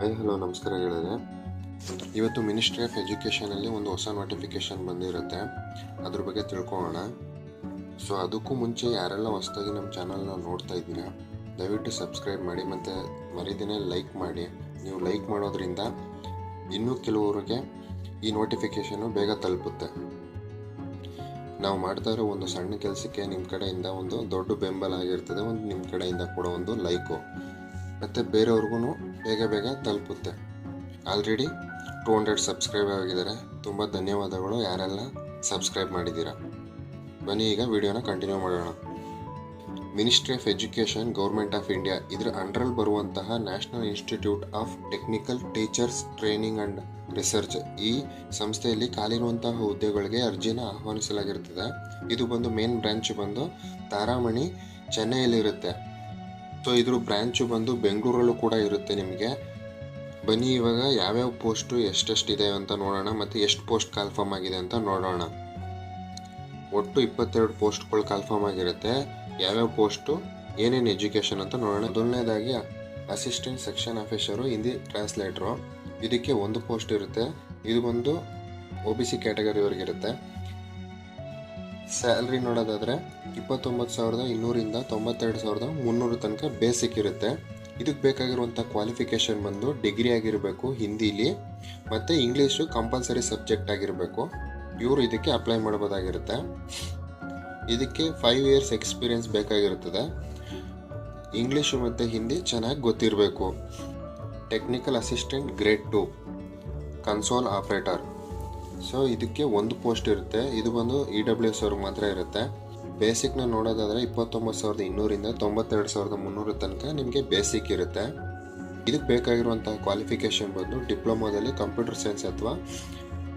High hello, ನಮಸ್ಕಾರ ಹೇಳಿದ್ರೆ. ಇವತ್ತು ಮಿನಿಸ್ಟ್ರಿ ಆಫ್ ಎಜುಕೇಷನಲ್ಲಿ ಒಂದು ಹೊಸ ನೋಟಿಫಿಕೇಶನ್ ಬಂದಿರುತ್ತೆ. ಅದ್ರ ಬಗ್ಗೆ ತಿಳ್ಕೊಳ್ಳೋಣ. ಸೊ ಅದಕ್ಕೂ ಮುಂಚೆ ಯಾರೆಲ್ಲ ಹೊಸದಾಗಿ ನಮ್ಮ ಚಾನಲ್ನ ನೋಡ್ತಾ ಇದ್ದೀರಾ, ದಯವಿಟ್ಟು ಸಬ್ಸ್ಕ್ರೈಬ್ ಮಾಡಿ ಮತ್ತು ಮರಿದಿನೇ ಲೈಕ್ ಮಾಡಿ. ನೀವು ಲೈಕ್ ಮಾಡೋದ್ರಿಂದ ಇನ್ನೂ ಕೆಲವರಿಗೆ ಈ ನೋಟಿಫಿಕೇಷನ್ನು ಬೇಗ ತಲುಪುತ್ತೆ. ನಾವು ಮಾಡ್ತಾ ಇರೋ ಒಂದು ಸಣ್ಣ ಕೆಲಸಕ್ಕೆ ನಿಮ್ಮ ಕಡೆಯಿಂದ ಒಂದು ದೊಡ್ಡ ಬೆಂಬಲ ಆಗಿರ್ತದೆ, ಒಂದು ನಿಮ್ಮ ಕಡೆಯಿಂದ ಕೂಡ ಒಂದು ಲೈಕು ಮತ್ತು ಬೇರೆಯವ್ರಿಗೂ ಬೇಗ ಬೇಗ ತಲುಪುತ್ತೆ. ಆಲ್ರೆಡಿ ಟೂ ಹಂಡ್ರೆಡ್ ಸಬ್ಸ್ಕ್ರೈಬ್ ಆಗಿದ್ದಾರೆ. ತುಂಬ ಧನ್ಯವಾದಗಳು ಯಾರೆಲ್ಲ ಸಬ್ಸ್ಕ್ರೈಬ್ ಮಾಡಿದ್ದೀರಾ. ಬನ್ನಿ ಈಗ ವಿಡಿಯೋನ ಕಂಟಿನ್ಯೂ ಮಾಡೋಣ. Ministry of education government of India ಇದರ ಅಂಡರಲ್ಲಿ ಬರುವಂತಹ national institute of technical teachers training and research ಈ ಸಂಸ್ಥೆಯಲ್ಲಿ ಖಾಲಿರುವಂತಹ ಹುದ್ದೆಗಳಿಗೆ ಅರ್ಜಿನ ಆಹ್ವಾನಿಸಲಾಗಿರ್ತದೆ ಇದು ಬಂದು ಮೇನ್ ಬ್ರಾಂಚ್ ಬಂದು ತಾರಾಮಣಿ, ಚೆನ್ನೈಯಲ್ಲಿರುತ್ತೆ. ಸೊ ಇದ್ರ ಬ್ರಾಂಚು ಬಂದು ಬೆಂಗಳೂರಲ್ಲೂ ಕೂಡ ಇರುತ್ತೆ ನಿಮಗೆ. ಬನ್ನಿ ಇವಾಗ ಯಾವ್ಯಾವ ಪೋಸ್ಟು ಎಷ್ಟೆಷ್ಟಿದೆ ಅಂತ ನೋಡೋಣ, ಮತ್ತು ಎಷ್ಟು ಪೋಸ್ಟ್ ಕನ್ಫರ್ಮ್ ಆಗಿದೆ ಅಂತ ನೋಡೋಣ. ಒಟ್ಟು ಇಪ್ಪತ್ತೆರಡು ಪೋಸ್ಟ್ಗಳು ಕನ್ಫರ್ಮ್ ಆಗಿರುತ್ತೆ. ಯಾವ್ಯಾವ ಪೋಸ್ಟು, ಏನೇನು ಎಜುಕೇಷನ್ ಅಂತ ನೋಡೋಣ. ಮೊದಲನೇದಾಗಿ assistant section officer, Hindi translator. ಇದಕ್ಕೆ ಒಂದು ಪೋಸ್ಟ್ ಇರುತ್ತೆ. ಇದು ಬಂದು ಒ ಬಿ ಸಿ ಕ್ಯಾಟಗರಿವರೆಗೆ ಇರುತ್ತೆ ಸ್ಯಾಲ್ರಿ ನೋಡೋದಾದರೆ ಇಪ್ಪತ್ತೊಂಬತ್ತು ಸಾವಿರದ ಇನ್ನೂರಿಂದ ತೊಂಬತ್ತೆರಡು ಸಾವಿರದ ಮುನ್ನೂರು ತನಕ ಬೇಸಿಕ್ ಇರುತ್ತೆ. ಇದಕ್ಕೆ ಬೇಕಾಗಿರುವಂಥ ಕ್ವಾಲಿಫಿಕೇಷನ್ ಬಂದು ಡಿಗ್ರಿ ಆಗಿರಬೇಕು, ಹಿಂದೀಲಿ, ಮತ್ತು ಇಂಗ್ಲೀಷು ಕಂಪಲ್ಸರಿ ಸಬ್ಜೆಕ್ಟ್ ಆಗಿರಬೇಕು. ಇವರು ಇದಕ್ಕೆ ಅಪ್ಲೈ ಮಾಡ್ಬೋದಾಗಿರುತ್ತೆ. ಇದಕ್ಕೆ ಫೈವ್ ಇಯರ್ಸ್ ಎಕ್ಸ್ಪೀರಿಯನ್ಸ್ ಬೇಕಾಗಿರುತ್ತದೆ ಇಂಗ್ಲೀಷು ಮತ್ತು ಹಿಂದಿ ಚೆನ್ನಾಗಿ ಗೊತ್ತಿರಬೇಕು. Technical assistant grade two console operator so ಇದಕ್ಕೆ ಒಂದು ಪೋಸ್ಟ್ ಇರುತ್ತೆ. ಇದು ಬಂದು ಇ ಡಬ್ಲ್ಯೂ ಎಸ್ ಅವ್ರಿಗೆ ಮಾತ್ರ ಇರುತ್ತೆ. ಬೇಸಿಕ್ನ ನೋಡೋದಾದರೆ ಇಪ್ಪತ್ತೊಂಬತ್ತು ಸಾವಿರದ ಇನ್ನೂರಿಂದ ತೊಂಬತ್ತೆರಡು ಸಾವಿರದ ಮುನ್ನೂರ ತನಕ ನಿಮಗೆ ಬೇಸಿಕ್ ಇರುತ್ತೆ. ಇದಕ್ಕೆ ಬೇಕಾಗಿರುವಂಥ ಕ್ವಾಲಿಫಿಕೇಷನ್ ಬಂದು ಡಿಪ್ಲೊಮಾದಲ್ಲಿ ಕಂಪ್ಯೂಟರ್ ಸೈನ್ಸ್ ಅಥವಾ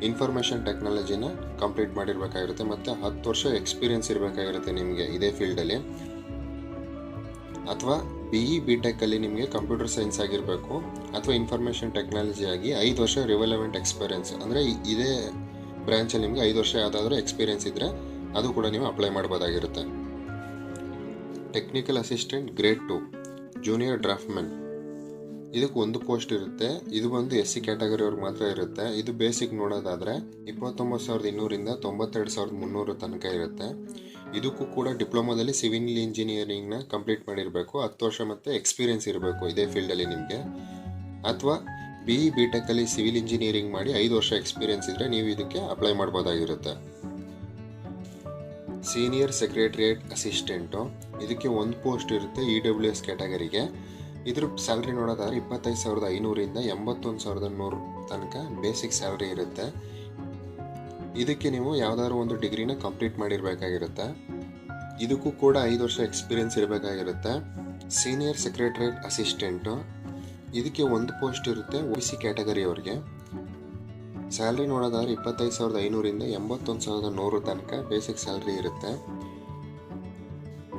ಇನ್ಫಾರ್ಮೇಷನ್ ಟೆಕ್ನಾಲಜಿನ ಕಂಪ್ಲೀಟ್ ಮಾಡಿರಬೇಕಾಗಿರುತ್ತೆ. ಮತ್ತು ಹತ್ತು ವರ್ಷ ಎಕ್ಸ್ಪೀರಿಯನ್ಸ್ ಇರಬೇಕಾಗಿರುತ್ತೆ ನಿಮಗೆ ಇದೇ ಫೀಲ್ಡಲ್ಲಿ ಅಥವಾ ಬಿ ಇ ಬಿ ಟೆಕ್ಕಲ್ಲಿ ನಿಮಗೆ ಕಂಪ್ಯೂಟರ್ ಸೈನ್ಸ್ ಆಗಿರಬೇಕು, ಅಥವಾ ಇನ್ಫಾರ್ಮೇಷನ್ ಟೆಕ್ನಾಲಜಿ ಆಗಿ ಐದು ವರ್ಷ ರಿವೆಲವೆಂಟ್ ಎಕ್ಸ್ಪೀರಿಯೆನ್ಸ್ ಅಂದರೆ ಇದೇ ಬ್ರ್ಯಾಂಚಲ್ಲಿ ನಿಮಗೆ ಐದು ವರ್ಷ ಯಾವುದಾದ್ರೂ ಎಕ್ಸ್ಪೀರಿಯೆನ್ಸ್ ಇದ್ದರೆ ಅದು ಕೂಡ ನೀವು apply ಮಾಡ್ಬೋದಾಗಿರುತ್ತೆ. Technical assistant grade two junior draftsmen ಇದಕ್ಕೆ ಒಂದು ಪೋಸ್ಟ್ ಇರುತ್ತೆ. ಇದು ಬಂದು ಎಸ್ ಸಿ ಕ್ಯಾಟಗರಿಯವ್ರಿಗೆ ಮಾತ್ರ ಇರುತ್ತೆ. ಇದು ಬೇಸಿಕ್ ನೋಡೋದಾದರೆ ಇಪ್ಪತ್ತೊಂಬತ್ತು ಸಾವಿರದ ಇನ್ನೂರಿಂದ ತೊಂಬತ್ತೆರಡು ಸಾವಿರದ ಮುನ್ನೂರು ತನಕ ಇರುತ್ತೆ. ಇದಕ್ಕೂ ಕೂಡ ಡಿಪ್ಲೊಮಾದಲ್ಲಿ ಸಿವಿಲ್ ಇಂಜಿನಿಯರಿಂಗ್ನ ಕಂಪ್ಲೀಟ್ ಮಾಡಿರಬೇಕು. ಹತ್ತು ವರ್ಷ ಮತ್ತು ಎಕ್ಸ್ಪೀರಿಯನ್ಸ್ ಇರಬೇಕು ಇದೇ ಫೀಲ್ಡಲ್ಲಿ ನಿಮಗೆ. ಅಥವಾ B E B civil engineering ಮಾಡಿ ಐದು ವರ್ಷ ಎಕ್ಸ್ಪೀರಿಯನ್ಸ್ ಇದ್ದರೆ ನೀವು ಇದಕ್ಕೆ ಅಪ್ಲೈ ಮಾಡ್ಬೋದಾಗಿರುತ್ತೆ. Senior secretariat assistant. ಇದಕ್ಕೆ ಒಂದು ಪೋಸ್ಟ್ ಇರುತ್ತೆ ಇ ಡಬ್ಲ್ಯೂ ಎಸ್ ಕ್ಯಾಟಗರಿಗೆ. ಇದ್ರ ಸ್ಯಾಲ್ರಿ ನೋಡೋದಾದ್ರೆ ಇಪ್ಪತ್ತೈದು ಸಾವಿರದ ಐನೂರಿಂದ ಎಂಬತ್ತೊಂದು ಸಾವಿರದ ನೂರು ತನಕ ಬೇಸಿಕ್ ಸ್ಯಾಲ್ರಿ ಇರುತ್ತೆ. ಇದಕ್ಕೆ ನೀವು ಯಾವುದಾದ್ರು ಒಂದು ಡಿಗ್ರಿನ ಕಂಪ್ಲೀಟ್ ಮಾಡಿರಬೇಕಾಗಿರುತ್ತೆ. ಇದಕ್ಕೂ ಕೂಡ ಐದು ವರ್ಷ ಎಕ್ಸ್ಪೀರಿಯನ್ಸ್ ಇರಬೇಕಾಗಿರುತ್ತೆ. ಸೀನಿಯರ್ ಸೆಕ್ರೆಟರಿಯೇಟ್ ಅಸಿಸ್ಟೆಂಟು, ಇದಕ್ಕೆ ಒಂದು ಪೋಸ್ಟ್ ಇರುತ್ತೆ ಒ ಸಿ ಕ್ಯಾಟಗರಿಯವ್ರಿಗೆ ಸ್ಯಾಲ್ರಿ ನೋಡೋದಾದ್ರೆ ಇಪ್ಪತ್ತೈದು ಸಾವಿರದ ಐನೂರಿಂದ ಎಂಬತ್ತೊಂದು ಸಾವಿರದ ನೂರು ತನಕ ಬೇಸಿಕ್ ಸ್ಯಾಲ್ರಿ ಇರುತ್ತೆ.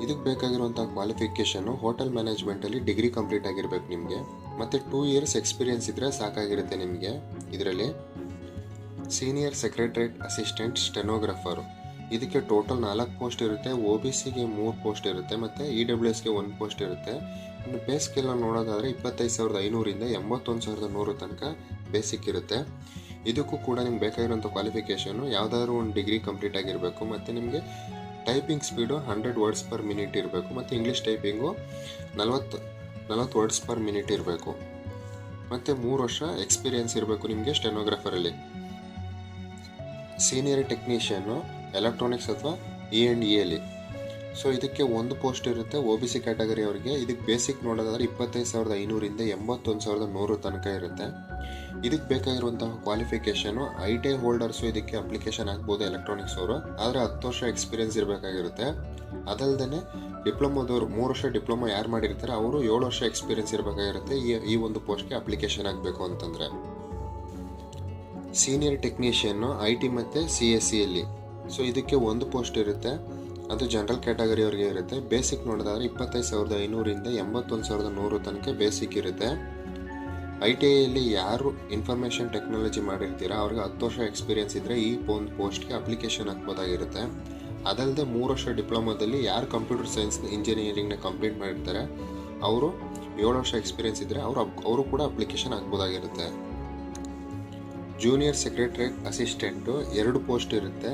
ಇದಕ್ಕೆ ಬೇಕಾಗಿರುವಂಥ ಕ್ವಾಲಿಫಿಕೇಷನು ಹೋಟೆಲ್ ಮ್ಯಾನೇಜ್ಮೆಂಟಲ್ಲಿ ಡಿಗ್ರಿ ಕಂಪ್ಲೀಟ್ ಆಗಿರ್ಬೇಕು ನಿಮಗೆ. ಮತ್ತು ಟೂ ಇಯರ್ಸ್ ಎಕ್ಸ್ಪೀರಿಯನ್ಸ್ ಇದ್ದರೆ ಸಾಕಾಗಿರುತ್ತೆ ನಿಮಗೆ ಇದರಲ್ಲಿ. ಸೀನಿಯರ್ ಸೆಕ್ರೆಟರೇಟ್ ಅಸಿಸ್ಟೆಂಟ್ ಸ್ಟೆನೋಗ್ರಾಫರು ಇದಕ್ಕೆ ಟೋಟಲ್ ನಾಲ್ಕು ಪೋಸ್ಟ್ ಇರುತ್ತೆ ಒ ಬಿ ಸಿಗೆ ಮೂರು ಪೋಸ್ಟ್ ಇರುತ್ತೆ, ಮತ್ತು ಇ ಡಬ್ಲ್ಯೂ ಎಸ್ಗೆ ಒಂದು ಪೋಸ್ಟ್ ಇರುತ್ತೆ. ಇನ್ನು ಎಲ್ಲ ನೋಡೋದಾದರೆ ಇಪ್ಪತ್ತೈದು ಸಾವಿರದ ಐನೂರಿಂದ ಎಂಬತ್ತೊಂದು ಸಾವಿರದ ನೂರು ತನಕ ಬೇಸಿಕ್ ಇರುತ್ತೆ. ಇದಕ್ಕೂ ಕೂಡ ನಿಮ್ಗೆ ಬೇಕಾಗಿರೋಂಥ ಕ್ವಾಲಿಫಿಕೇಷನು ಯಾವುದಾದ್ರೂ ಒಂದು ಡಿಗ್ರಿ ಕಂಪ್ಲೀಟ್ ಆಗಿರಬೇಕು, ಮತ್ತು ನಿಮಗೆ typing speed hundred words per minute ಇರಬೇಕು, ಮತ್ತು ಇಂಗ್ಲೀಷ್ ಟೈಪಿಂಗು ನಲವತ್ತು ನಲವತ್ತು ವರ್ಡ್ಸ್ ಪರ್ ಮಿನಿಟ್ ಇರಬೇಕು. ಮತ್ತು ಮೂರು ವರ್ಷ ಎಕ್ಸ್ಪೀರಿಯನ್ಸ್ ಇರಬೇಕು ನಿಮಗೆ ಸ್ಟೆನೋಗ್ರಾಫರಲ್ಲಿ ಸೀನಿಯರ್ ಟೆಕ್ನಿಷಿಯನ್ನು, ಎಲೆಕ್ಟ್ರಾನಿಕ್ಸ್ ಅಥವಾ ಇ ಆ್ಯಂಡ್ ಇ ಎಲ್ಲಿ ಸೊ, ಇದಕ್ಕೆ ಒಂದು ಪೋಸ್ಟ್ ಇರುತ್ತೆ, ಒ ಬಿ ಸಿ ಕ್ಯಾಟಗರಿ ಅವರಿಗೆ. ಇದಕ್ಕೆ ಬೇಸಿಕ್ ನೋಡೋದಾದ್ರೆ ಇಪ್ಪತ್ತೈದು ಸಾವಿರದ ಐನೂರಿಂದ ಎಂಬತ್ತೊಂದು ಸಾವಿರದ ನೂರು ತನಕ ಇರುತ್ತೆ. ಇದಕ್ಕೆ ಬೇಕಾಗಿರುವಂತಹ qualification I T I holders ಇದಕ್ಕೆ ಅಪ್ಲಿಕೇಶನ್ ಹಾಕ್ಬೋದು ಎಲೆಕ್ಟ್ರಾನಿಕ್ಸ್ ಅವರು. ಆದರೆ ಹತ್ತು ವರ್ಷ ಎಕ್ಸ್ಪೀರಿಯನ್ಸ್ ಇರಬೇಕಾಗಿರುತ್ತೆ. ಅದಲ್ಲದೆ ಡಿಪ್ಲೊಮಾದವರು ಮೂರು ವರ್ಷ ಡಿಪ್ಲೊಮಾ ಯಾರು ಮಾಡಿರ್ತಾರೆ, ಅವರು ಏಳು ವರ್ಷ ಎಕ್ಸ್ಪೀರಿಯನ್ಸ್ ಇರಬೇಕಾಗಿರುತ್ತೆ ಈ ಈ ಒಂದು ಪೋಸ್ಟ್ಗೆ ಅಪ್ಲಿಕೇಶನ್ ಆಗಬೇಕು ಅಂತಂದರೆ. ಸೀನಿಯರ್ ಟೆಕ್ನಿಷಿಯನ್ನು ಐ ಟಿ ಮತ್ತು ಸಿ ಎಸ್ ಸಿಯಲ್ಲಿ ಸೊ ಇದಕ್ಕೆ ಒಂದು ಪೋಸ್ಟ್ ಇರುತ್ತೆ. ಅದು ಜನರಲ್ ಕ್ಯಾಟಗರಿಯವ್ರಿಗೆ ಇರುತ್ತೆ. ಬೇಸಿಕ್ ನೋಡಿದ್ರೆ ಇಪ್ಪತ್ತೈದು ಸಾವಿರದ ಐನೂರಿಂದ ಎಂಬತ್ತೊಂದು ಸಾವಿರದ ನೂರು ತನಕ ಬೇಸಿಕ್ ಇರುತ್ತೆ. ಐ ಟಿ ಐಯಲ್ಲಿ ಯಾರು ಇನ್ಫಾರ್ಮೇಷನ್ ಟೆಕ್ನಾಲಜಿ ಮಾಡಿರ್ತೀರಾ, ಅವ್ರಿಗೆ ಹತ್ತು ವರ್ಷ ಎಕ್ಸ್ಪೀರಿಯನ್ಸ್ ಇದ್ದರೆ ಈ ಒಂದು ಪೋಸ್ಟ್ಗೆ ಅಪ್ಲಿಕೇಶನ್ ಹಾಕ್ಬೋದಾಗಿರುತ್ತೆ. ಅದಲ್ಲದೆ ಮೂರು ವರ್ಷ ಡಿಪ್ಲೊಮಾದಲ್ಲಿ ಯಾರು ಕಂಪ್ಯೂಟರ್ ಸೈನ್ಸ್ ಇಂಜಿನಿಯರಿಂಗ್ನ ಕಂಪ್ಲೀಟ್ ಮಾಡಿರ್ತಾರೆ, ಅವರು ಏಳು ವರ್ಷ ಎಕ್ಸ್ಪೀರಿಯನ್ಸ್ ಇದ್ದರೆ ಅವರು ಅವರು ಕೂಡ ಅಪ್ಲಿಕೇಶನ್ ಹಾಕ್ಬೋದಾಗಿರುತ್ತೆ. ಜೂನಿಯರ್ ಸೆಕ್ರೆಟರಿ ಅಸಿಸ್ಟೆಂಟು ಎರಡು ಪೋಸ್ಟ್ ಇರುತ್ತೆ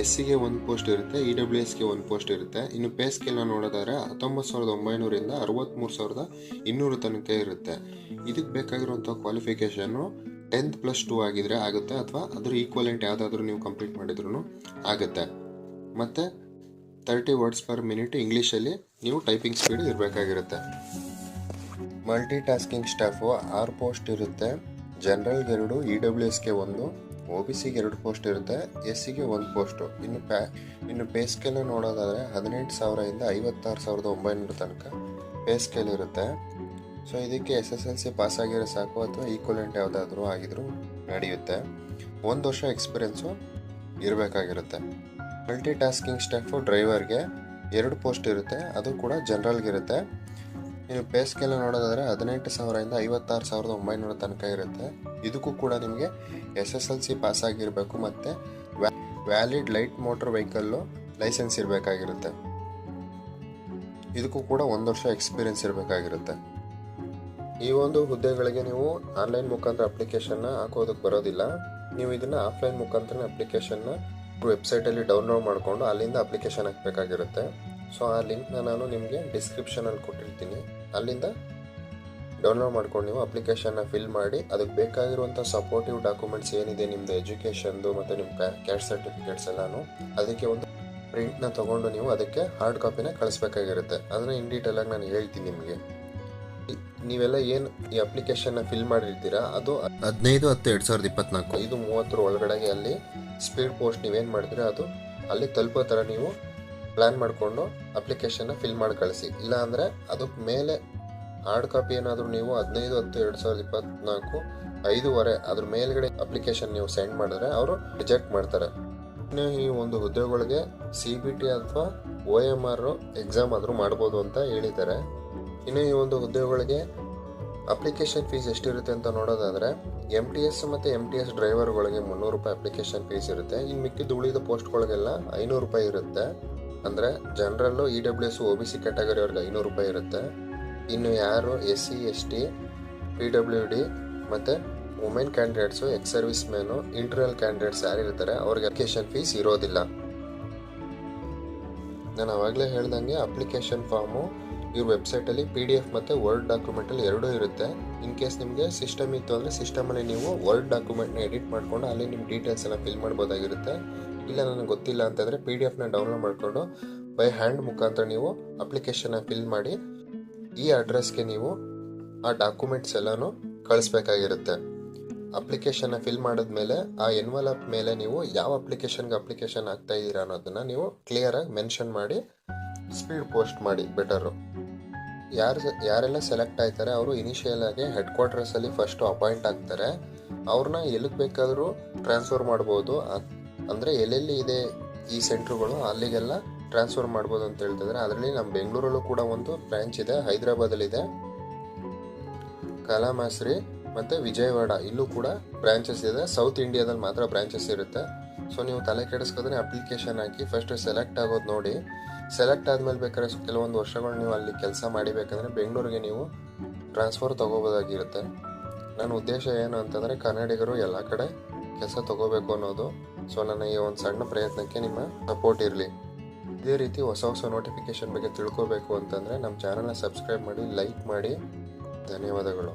ಎಸ್ ಸಿಗೆ ಒಂದು ಪೋಸ್ಟ್ ಇರುತ್ತೆ ಇ ಡಬ್ಲ್ಯೂ ಎಸ್ಗೆ ಒಂದು ಪೋಸ್ಟ್ ಇರುತ್ತೆ. ಇನ್ನು ಪೇ ಸ್ಕೇಲ್ನ ನೋಡೋದಾದ್ರೆ ಹತ್ತೊಂಬತ್ತು ಸಾವಿರದ ಒಂಬೈನೂರಿಂದ ಅರವತ್ತ್ಮೂರು ಸಾವಿರದ ಇನ್ನೂರು ತನಕ ಇರುತ್ತೆ. ಇದಕ್ಕೆ ಬೇಕಾಗಿರುವಂಥ ಕ್ವಾಲಿಫಿಕೇಷನ್ನು ಟೆಂತ್ ಪ್ಲಸ್ ಟೂ ಆಗಿದ್ರೆ ಆಗುತ್ತೆ ಅಥವಾ ಅದ್ರ ಈಕ್ವಲೆಂಟ್ ಯಾವುದಾದ್ರೂ ನೀವು ಕಂಪ್ಲೀಟ್ ಮಾಡಿದ್ರೂ ಆಗುತ್ತೆ. ಮತ್ತು ತರ್ಟಿ ವರ್ಡ್ಸ್ ಪರ್ ಮಿನಿಟ್ ಇಂಗ್ಲೀಷಲ್ಲಿ ನೀವು ಟೈಪಿಂಗ್ ಸ್ಪೀಡ್ ಇರಬೇಕಾಗಿರುತ್ತೆ. ಮಲ್ಟಿ ಟಾಸ್ಕಿಂಗ್ ಸ್ಟಾಫು ಆರು ಪೋಸ್ಟ್ ಇರುತ್ತೆ. ಜನರಲ್ಗೆ ಎರಡು ಇ ಡಬ್ಲ್ಯೂ ಎಸ್ಗೆ ಒಂದು ಒ ಬಿ ಸಿಗೆ ಎರಡು ಪೋಸ್ಟ್ ಇರುತ್ತೆ ಎಸ್ ಸಿಗೆ ಒಂದು ಪೋಸ್ಟು ಇನ್ನು ಪ್ಯಾ ಇನ್ನು ಪೇ ಸ್ಕೇಲ್ ನೋಡೋದಾದರೆ ಹದಿನೆಂಟು ಸಾವಿರದಿಂದ ಐವತ್ತಾರು ಸಾವಿರದ ಒಂಬೈನೂರ ತನಕ ಪೇ ಸ್ಕೇಲ್ ಇರುತ್ತೆ. ಸೊ ಇದಕ್ಕೆ S S L C pass ಆಗಿರೋ ಸಾಕು ಅಥವಾ ಈಕ್ವಲೆಂಟ್ ಯಾವುದಾದ್ರೂ ಆಗಿದ್ರೂ ನಡೆಯುತ್ತೆ. ಒಂದು ವರ್ಷ ಎಕ್ಸ್ಪೀರಿಯೆನ್ಸು ಇರಬೇಕಾಗಿರುತ್ತೆ. ಮಲ್ಟಿ ಟಾಸ್ಕಿಂಗ್ ಸ್ಟೆಫು ಡ್ರೈವರ್ಗೆ ಎರಡು ಪೋಸ್ಟ್ ಇರುತ್ತೆ, ಅದು ಕೂಡ ಜನರಲ್ಗಿರುತ್ತೆ ಇನ್ನು ಪೇ ಸ್ಕೇಲ್ ನೋಡೋದಾದರೆ ಹದಿನೆಂಟು ಸಾವಿರದಿಂದ ಐವತ್ತಾರು ಸಾವಿರದ ಒಂಬೈನೂರ ತನಕ ಇರುತ್ತೆ. ಇದಕ್ಕೂ ಕೂಡ ನಿಮಗೆ S S L C pass ಆಗಿರಬೇಕು ಮತ್ತು valid light motor vehicle licence ಇರಬೇಕಾಗಿರುತ್ತೆ. ಇದಕ್ಕೂ ಕೂಡ ಒಂದು ವರ್ಷ ಎಕ್ಸ್ಪೀರಿಯನ್ಸ್ ಇರಬೇಕಾಗಿರುತ್ತೆ. ಈ ಒಂದು ಹುದ್ದೆಗಳಿಗೆ ನೀವು ಆನ್ಲೈನ್ ಮುಖಾಂತರ ಅಪ್ಲಿಕೇಶನ್ನ ಹಾಕೋದಕ್ಕೆ ಬರೋದಿಲ್ಲ. ನೀವು ಇದನ್ನು ಆಫ್ಲೈನ್ ಮುಖಾಂತರ ಅಪ್ಲಿಕೇಶನ್ನ ವೆಬ್ಸೈಟಲ್ಲಿ ಡೌನ್ಲೋಡ್ ಮಾಡಿಕೊಂಡು ಅಲ್ಲಿಂದ ಅಪ್ಲಿಕೇಶನ್ ಹಾಕಬೇಕಾಗಿರುತ್ತೆ. ಸೊ ಆ ಲಿಂಕ್ನ ನಾನು ನಿಮಗೆ ಡಿಸ್ಕ್ರಿಪ್ಷನಲ್ಲಿ ಕೊಟ್ಟಿರ್ತೀನಿ. ಅಲ್ಲಿಂದ ಡೌನ್ಲೋಡ್ ಮಾಡ್ಕೊಂಡು ನೀವು ಅಪ್ಲಿಕೇಶನ್ನ ಫಿಲ್ ಮಾಡಿ, ಅದಕ್ಕೆ ಬೇಕಾಗಿರುವಂಥ ಸಪೋರ್ಟಿವ್ ಡಾಕ್ಯುಮೆಂಟ್ಸ್ ಏನಿದೆ ನಿಮ್ಮದು ಎಜುಕೇಷನ್ದು ಮತ್ತು ನಿಮ್ಮ ಕ್ಯಾಸ್ಟ್ ಸರ್ಟಿಫಿಕೇಟ್ಸ್ ಎಲ್ಲಾನು, ಅದಕ್ಕೆ ಒಂದು ಪ್ರಿಂಟ್ನ ತೊಗೊಂಡು ನೀವು ಅದಕ್ಕೆ ಹಾರ್ಡ್ ಕಾಪಿನ ಕಳಿಸ್ಬೇಕಾಗಿರುತ್ತೆ. ಅದನ್ನು ಇನ್ ಡೀಟೇಲಾಗಿ ನಾನು ಹೇಳ್ತೀನಿ ನಿಮಗೆ. ನೀವೆಲ್ಲ ಏನು ಈ ಅಪ್ಲಿಕೇಶನ್ನ ಫಿಲ್ ಮಾಡಿರ್ತೀರಾ, ಅದು ಹದಿನೈದು ಹತ್ತು ಎರಡು ಸಾವಿರದ ಇಪ್ಪತ್ನಾಲ್ಕು. ಐದು ಮೂವತ್ತರ ಒಳಗಡೆಗೆ ಅಲ್ಲಿ ಸ್ಪೀಡ್ ಪೋಸ್ಟ್ ನೀವೇನು ಮಾಡ್ತೀರಾ, ಅದು ಅಲ್ಲಿ ತಲುಪೋ ಥರ ನೀವು ಪ್ಲ್ಯಾನ್ ಮಾಡಿಕೊಂಡು ಅಪ್ಲಿಕೇಶನ್ನ ಫಿಲ್ ಮಾಡಿ ಕಳಿಸಿ. ಇಲ್ಲಾಂದರೆ ಅದಕ್ಕೆ ಮೇಲೆ ಹಾರ್ಡ್ ಕಾಪಿ ಏನಾದರೂ ನೀವು ಹದಿನೈದು ಹತ್ತು ಎರಡು ಸಾವಿರದ ಇಪ್ಪತ್ನಾಲ್ಕು, ಐದೂವರೆ ಅದ್ರ ಮೇಲ್ಗಡೆ ಅಪ್ಲಿಕೇಶನ್ ನೀವು ಸೆಂಡ್ ಮಾಡಿದ್ರೆ ಅವರು ರಿಜೆಕ್ಟ್ ಮಾಡ್ತಾರೆ. ಈ ಒಂದು ಹುದ್ದೆಗಳಿಗೆ ಸಿ ಬಿ ಟಿ ಅಥವಾ ಒ ಎಂ ಆರ್ ಎಕ್ಸಾಮ್ ಆದರೂ ಮಾಡ್ಬೋದು ಅಂತ ಹೇಳಿದ್ದಾರೆ. ಇನ್ನು ಈ ಒಂದು ಹುದ್ದೆಗಳಿಗೆ ಅಪ್ಲಿಕೇಶನ್ ಫೀಸ್ ಎಷ್ಟಿರುತ್ತೆ ಅಂತ ನೋಡೋದಾದರೆ ಎಂ ಟಿ ಎಸ್ ಮತ್ತು ಎಂ ಟಿ ಎಸ್ ಡ್ರೈವರ್ಗಳಿಗೆ ಮುನ್ನೂರು ರೂಪಾಯಿ ಅಪ್ಲಿಕೇಶನ್ ಫೀಸ್ ಇರುತ್ತೆ. ಇನ್ನು ಮಿಕ್ಕಿದ ಉಳಿದ ಪೋಸ್ಟ್ಗಳಿಗೆಲ್ಲ ಐನೂರು ರೂಪಾಯಿ ಇರುತ್ತೆ. ಅಂದರೆ general E W S O B C category ಅವ್ರಿಗೆ ಐನೂರು ರೂಪಾಯಿ ಇರುತ್ತೆ. ಇನ್ನು ಯಾರು S C S T P W D ಮತ್ತು women candidates ex service man internal candidates ಯಾರಿರ್ತಾರೆ ಅವ್ರಿಗೆ ಅಪ್ಲಿಕೇಶನ್ ಫೀಸ್ ಇರೋದಿಲ್ಲ. ನಾನು ಆವಾಗಲೇ ಹೇಳ್ದಂಗೆ ಅಪ್ಲಿಕೇಶನ್ ಫಾರ್ಮು ಇವ್ರ ವೆಬ್ಸೈಟಲ್ಲಿ ಪಿ ಡಿ ಎಫ್ ಮತ್ತು ವರ್ಡ್ ಡಾಕ್ಯುಮೆಂಟಲ್ಲಿ ಎರಡೂ ಇರುತ್ತೆ. ಇನ್ ಕೇಸ್ ನಿಮಗೆ ಸಿಸ್ಟಮ್ ಇತ್ತು ಅಂದರೆ ಸಿಸ್ಟಮಲ್ಲಿ ನೀವು ವರ್ಡ್ ಡಾಕ್ಯುಮೆಂಟ್ನ ಎಡಿಟ್ ಮಾಡಿಕೊಂಡು ಅಲ್ಲಿ ನಿಮ್ಮ ಡೀಟೇಲ್ಸ್ ಎಲ್ಲ ಫಿಲ್ ಮಾಡ್ಬೋದಾಗಿರುತ್ತೆ. ಇಲ್ಲ, ನನಗೆ ಗೊತ್ತಿಲ್ಲ ಅಂತಂದರೆ ಪಿ ಡಿ ಎಫ್ನ ಡೌನ್ಲೋಡ್ ಮಾಡಿಕೊಂಡು ಬೈ ಹ್ಯಾಂಡ್ ಮುಖಾಂತರ ನೀವು ಅಪ್ಲಿಕೇಶನ್ನ ಫಿಲ್ ಮಾಡಿ ಈ ಅಡ್ರೆಸ್ಗೆ ನೀವು ಆ ಡಾಕ್ಯುಮೆಂಟ್ಸ್ ಎಲ್ಲನೂ ಕಳಿಸ್ಬೇಕಾಗಿರುತ್ತೆ. ಅಪ್ಲಿಕೇಶನ್ನ ಫಿಲ್ ಮಾಡಿದ್ಮೇಲೆ ಆ ಎನ್ವಲಪ್ ಮೇಲೆ ನೀವು ಯಾವ ಅಪ್ಲಿಕೇಶನ್ಗೆ ಅಪ್ಲಿಕೇಶನ್ ಆಗ್ತಾ ಇದ್ದೀರಾ ಅನ್ನೋದನ್ನ ನೀವು ಕ್ಲಿಯರಾಗಿ ಮೆನ್ಷನ್ ಮಾಡಿ ಸ್ಪೀಡ್ ಪೋಸ್ಟ್ ಮಾಡಿ ಬೆಟರು ಯಾರು ಯಾರೆಲ್ಲ ಸೆಲೆಕ್ಟ್ ಆಯ್ತಾರೆ ಅವರು ಇನಿಷಿಯಲ್ ಆಗಿ ಹೆಡ್ ಕ್ವಾರ್ಟರ್ಸಲ್ಲಿ ಫಸ್ಟು ಅಪಾಯಿಂಟ್ ಆಗ್ತಾರೆ. ಅವ್ರನ್ನ ಎಲ್ಲಿಗೆ ಬೇಕಾದರೂ ಟ್ರಾನ್ಸ್ಫರ್ ಮಾಡ್ಬೋದು. ಅಂದರೆ ಎಲ್ಲೆಲ್ಲಿ ಇದೆ ಈ ಸೆಂಟ್ರುಗಳು, ಅಲ್ಲಿಗೆಲ್ಲ ಟ್ರಾನ್ಸ್ಫರ್ ಮಾಡ್ಬೋದು ಅಂತ ಹೇಳ್ತಿದ್ರೆ. ಅದರಲ್ಲಿ ನಮ್ಮ ಬೆಂಗಳೂರಲ್ಲೂ ಕೂಡ ಒಂದು ಬ್ರಾಂಚ್ ಇದೆ, ಹೈದರಾಬಾದಲ್ಲಿದೆ. ಕಲಾಮಾಸ್ರಿ ಮತ್ತು ವಿಜಯವಾಡ, ಇಲ್ಲೂ ಕೂಡ ಬ್ರಾಂಚಸ್ ಇದೆ. ಸೌತ್ ಇಂಡಿಯಾದಲ್ಲಿ ಮಾತ್ರ ಬ್ರಾಂಚಸ್ ಇರುತ್ತೆ. ಸೊ ನೀವು ತಲೆ ಕೆಡಿಸ್ಕೋದ್ರೆ ಅಪ್ಲಿಕೇಶನ್ ಹಾಕಿ ಫಸ್ಟ್ ಸೆಲೆಕ್ಟ್ ಆಗೋದು ನೋಡಿ. ಸೆಲೆಕ್ಟ್ ಆದಮೇಲೆ ಬೇಕಾದ್ರೆ ಕೆಲವೊಂದು ವರ್ಷಗಳು ನೀವು ಅಲ್ಲಿ ಕೆಲಸ ಮಾಡಿಬೇಕಂದ್ರೆ ಬೆಂಗಳೂರಿಗೆ ನೀವು ಟ್ರಾನ್ಸ್ಫರ್ ತೊಗೋಬೋದಾಗಿರುತ್ತೆ. ನನ್ನ ಉದ್ದೇಶ ಏನು ಅಂತಂದರೆ ಕನ್ನಡಿಗರು ಎಲ್ಲ ಕಡೆ ಕೆಲಸ ತಗೋಬೇಕು ಅನ್ನೋದು. ಸೊ ನನ್ನ ಈ ಒಂದು ಸಣ್ಣ ಪ್ರಯತ್ನಕ್ಕೆ ನಿಮ್ಮ ಸಪೋರ್ಟ್ ಇರಲಿ. ಇದೇ ರೀತಿ ಹೊಸ ಹೊಸ ನೋಟಿಫಿಕೇಶನ್ ಬಗ್ಗೆ ತಿಳ್ಕೋಬೇಕು ಅಂತಂದರೆ ನಮ್ಮ ಚಾನಲ್ನ ಸಬ್ಸ್ಕ್ರೈಬ್ ಮಾಡಿ ಲೈಕ್ ಮಾಡಿ. ಧನ್ಯವಾದಗಳು.